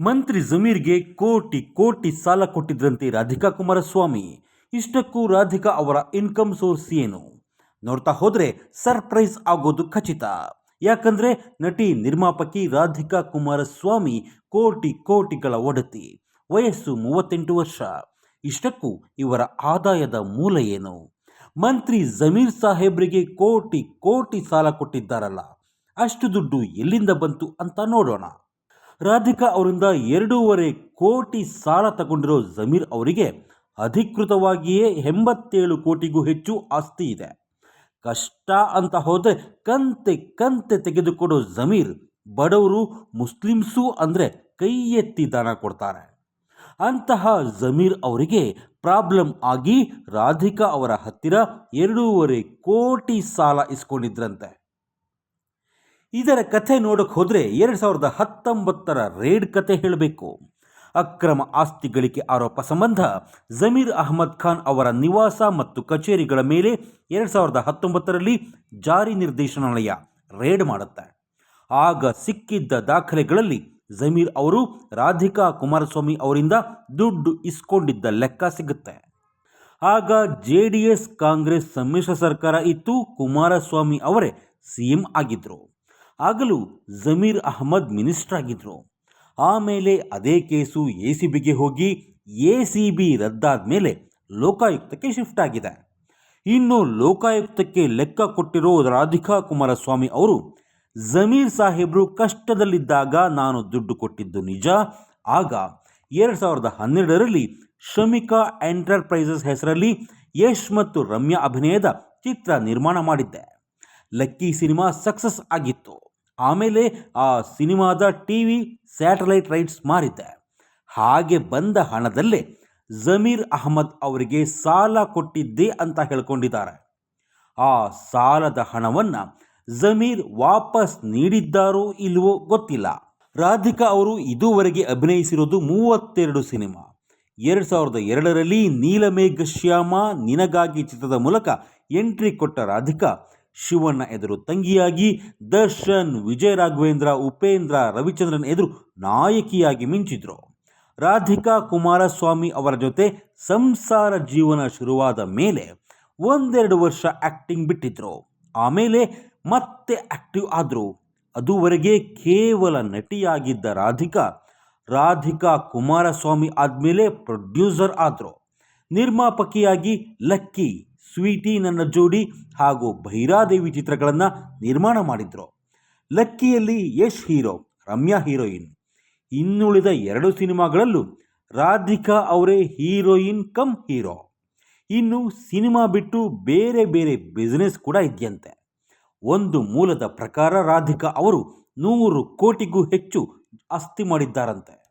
ಮಂತ್ರಿ ಜಮೀರ್ಗೆ ಕೋಟಿ ಕೋಟಿ ಸಾಲ ಕೊಟ್ಟಿದ್ರಂತೆ ರಾಧಿಕಾ ಕುಮಾರಸ್ವಾಮಿ. ಇಷ್ಟಕ್ಕೂ ರಾಧಿಕಾ ಅವರ ಇನ್ಕಮ್ ಸೋರ್ಸ್ ಏನು? ನೋಡ್ತಾ ಹೋದರೆ ಸರ್ಪ್ರೈಸ್ ಆಗೋದು ಖಚಿತ. ಯಾಕಂದ್ರೆ ನಟಿ ನಿರ್ಮಾಪಕಿ ರಾಧಿಕಾ ಕುಮಾರಸ್ವಾಮಿ ಕೋಟಿ, ಕೋಟಿಗಳ ಒಡತಿ. ವಯಸ್ಸು ಮೂವತ್ತೆಂಟು ವರ್ಷ. ಇಷ್ಟಕ್ಕೂ ಇವರ ಆದಾಯದ ಮೂಲ ಏನು? ಮಂತ್ರಿ ಜಮೀರ್ ಸಾಹೇಬ್ರಿಗೆ ಕೋಟಿ ಕೋಟಿ ಸಾಲ ಕೊಟ್ಟಿದ್ದಾರಲ್ಲ. ಅಷ್ಟು ದುಡ್ಡು ಎಲ್ಲಿಂದ ಬಂತು ಅಂತ ನೋಡೋಣ. ರಾಧಿಕಾ ಅವರಿಂದ ಎರಡೂವರೆ ಕೋಟಿ ಸಾಲ ತಗೊಂಡಿರೋ ಜಮೀರ್ ಅವರಿಗೆ ಅಧಿಕೃತವಾಗಿಯೇ ಎಂಬತ್ತೇಳು ಕೋಟಿಗೂ ಹೆಚ್ಚು ಆಸ್ತಿ ಇದೆ. ಕಷ್ಟ ಅಂತ ಹೋದರೆ ಕಂತೆ ಕಂತೆ ತೆಗೆದುಕೊಡೋ ಜಮೀರ್ ಬಡವರು ಮುಸ್ಲಿಮ್ಸು ಅಂದರೆ ಕೈ ಎತ್ತಿ ದಾನ ಕೊಡ್ತಾರೆ. ಅಂತಹ ಜಮೀರ್ ಅವರಿಗೆ ಪ್ರಾಬ್ಲಮ್ ಆಗಿ ರಾಧಿಕಾ ಅವರ ಹತ್ತಿರ ಎರಡೂವರೆ ಕೋಟಿ ಸಾಲ ಇಸ್ಕೊಂಡಿದ್ರಂತೆ. ಇದರ ಕಥೆ ನೋಡಕ್ಕೆ ಹೋದರೆ ಎರಡು ಸಾವಿರದ ಹತ್ತೊಂಬತ್ತರ ರೇಡ್ ಕತೆ ಹೇಳಬೇಕು. ಅಕ್ರಮ ಆಸ್ತಿ ಗಳಿಕೆ ಆರೋಪ ಸಂಬಂಧ ಜಮೀರ್ ಅಹಮದ್ ಖಾನ್ ಅವರ ನಿವಾಸ ಮತ್ತು ಕಚೇರಿಗಳ ಮೇಲೆ ಎರಡು ಸಾವಿರದ ಹತ್ತೊಂಬತ್ತರಲ್ಲಿ ಜಾರಿ ನಿರ್ದೇಶನಾಲಯ ರೇಡ್ ಮಾಡುತ್ತೆ. ಆಗ ಸಿಕ್ಕಿದ್ದ ದಾಖಲೆಗಳಲ್ಲಿ ಜಮೀರ್ ಅವರು ರಾಧಿಕಾ ಕುಮಾರಸ್ವಾಮಿ ಅವರಿಂದ ದುಡ್ಡು ಇಸ್ಕೊಂಡಿದ್ದ ಲೆಕ್ಕ ಸಿಗುತ್ತೆ. ಆಗ ಜೆ ಡಿ ಎಸ್ ಕಾಂಗ್ರೆಸ್ ಸಮ್ಮಿಶ್ರ ಸರ್ಕಾರ ಇತ್ತು, ಕುಮಾರಸ್ವಾಮಿ ಅವರೇ ಸಿಎಂ ಆಗಿದ್ರು. ಆಗಲೂ ಜಮೀರ್ ಅಹಮದ್ ಮಿನಿಸ್ಟರ್ ಆಗಿದ್ರು. ಆಮೇಲೆ ಅದೇ ಕೇಸು ಎ ಸಿ ಬಿಗೆ ಹೋಗಿ ಎ ಸಿ ಬಿ ರದ್ದಾದ ಮೇಲೆ ಲೋಕಾಯುಕ್ತಕ್ಕೆ ಶಿಫ್ಟ್ ಆಗಿದೆ. ಇನ್ನು ಲೋಕಾಯುಕ್ತಕ್ಕೆ ಲೆಕ್ಕ ಕೊಟ್ಟಿರೋ ರಾಧಿಕಾ ಕುಮಾರಸ್ವಾಮಿ ಅವರು, ಜಮೀರ್ ಸಾಹೇಬರು ಕಷ್ಟದಲ್ಲಿದ್ದಾಗ ನಾನು ದುಡ್ಡು ಕೊಟ್ಟಿದ್ದು ನಿಜ, ಆಗ ಎರಡು ಸಾವಿರದ ಹನ್ನೆರಡರಲ್ಲಿ ಶ್ರಮಿಕಾ ಎಂಟರ್ಪ್ರೈಸಸ್ ಹೆಸರಲ್ಲಿ ಯಶ್ ಮತ್ತು ರಮ್ಯಾ ಅಭಿನಯದ ಚಿತ್ರ ನಿರ್ಮಾಣ ಮಾಡಿದ್ದೆ. ಲಕ್ಕಿ ಸಿನಿಮಾ ಸಕ್ಸಸ್ ಆಗಿತ್ತು. ಆಮೇಲೆ ಆ ಸಿನಿಮಾದ ಟಿ ವಿ ಸ್ಯಾಟಲೈಟ್ ರೈಟ್ಸ್ ಮಾರಿದ್ದೆ. ಹಾಗೆ ಬಂದ ಹಣದಲ್ಲೇ ಜಮೀರ್ ಅಹಮದ್ ಅವರಿಗೆ ಸಾಲ ಕೊಟ್ಟಿದ್ದೆ ಅಂತ ಹೇಳ್ಕೊಂಡಿದ್ದಾರೆ. ಆ ಸಾಲದ ಹಣವನ್ನು ಜಮೀರ್ ವಾಪಸ್ ನೀಡಿದ್ದಾರೋ ಇಲ್ವೋ ಗೊತ್ತಿಲ್ಲ. ರಾಧಿಕಾ ಅವರು ಇದುವರೆಗೆ ಅಭಿನಯಿಸಿರೋದು ಮೂವತ್ತೆರಡು ಸಿನಿಮಾ. ಎರಡು ಸಾವಿರದ ಎರಡರಲ್ಲಿ ನೀಲಮೇಘ ಶ್ಯಾಮ ನಿನಗಾಗಿ ಚಿತ್ರದ ಮೂಲಕ ಎಂಟ್ರಿ ಕೊಟ್ಟ ರಾಧಿಕಾ ಶಿವಣ್ಣ ಎದುರು ತಂಗಿಯಾಗಿ, ದರ್ಶನ್ ವಿಜಯ ರಾಘವೇಂದ್ರ ಉಪೇಂದ್ರ, ರವಿಚಂದ್ರನ್ ಎದುರು ನಾಯಕಿಯಾಗಿ ಮಿಂಚಿದ್ರು. ರಾಧಿಕಾ ಕುಮಾರಸ್ವಾಮಿ ಅವರ ಜೊತೆ ಸಂಸಾರ ಜೀವನ ಶುರುವಾದ ಮೇಲೆ ಒಂದೆರಡು ವರ್ಷ ಆ್ಯಕ್ಟಿಂಗ್ ಬಿಟ್ಟಿದ್ರು. ಆಮೇಲೆ ಮತ್ತೆ ಆಕ್ಟಿವ್ ಆದರು. ಅದುವರೆಗೆ ಕೇವಲ ನಟಿಯಾಗಿದ್ದ ರಾಧಿಕಾ ರಾಧಿಕಾ ಕುಮಾರಸ್ವಾಮಿ ಆದಮೇಲೆ ಪ್ರೊಡ್ಯೂಸರ್ ಆದರು. ನಿರ್ಮಾಪಕಿಯಾಗಿ ಲಕ್ಕಿ ಸ್ವೀಟಿ ನನ್ನ ಜೋಡಿ ಹಾಗೂ ಭೈರಾದೇವಿ ಚಿತ್ರಗಳನ್ನು ನಿರ್ಮಾಣ ಮಾಡಿದರು. ಲಕ್ಕಿಯಲ್ಲಿ ಯಶ್ ಹೀರೋ, ರಮ್ಯಾ ಹೀರೋಯಿನ್. ಇನ್ನುಳಿದ ಎರಡು ಸಿನಿಮಾಗಳಲ್ಲೂ ರಾಧಿಕಾ ಅವರೇ ಹೀರೋಯಿನ್ ಕಮ್ ಹೀರೋ. ಇನ್ನು ಸಿನಿಮಾ ಬಿಟ್ಟು ಬೇರೆ ಬೇರೆ ಬಿಸ್ನೆಸ್ ಕೂಡ ಇದೆಯಂತೆ. ಒಂದು ಮೂಲದ ಪ್ರಕಾರ ರಾಧಿಕಾ ಅವರು ನೂರು ಕೋಟಿಗೂ ಹೆಚ್ಚು ಆಸ್ತಿ ಮಾಡಿದ್ದಾರಂತೆ.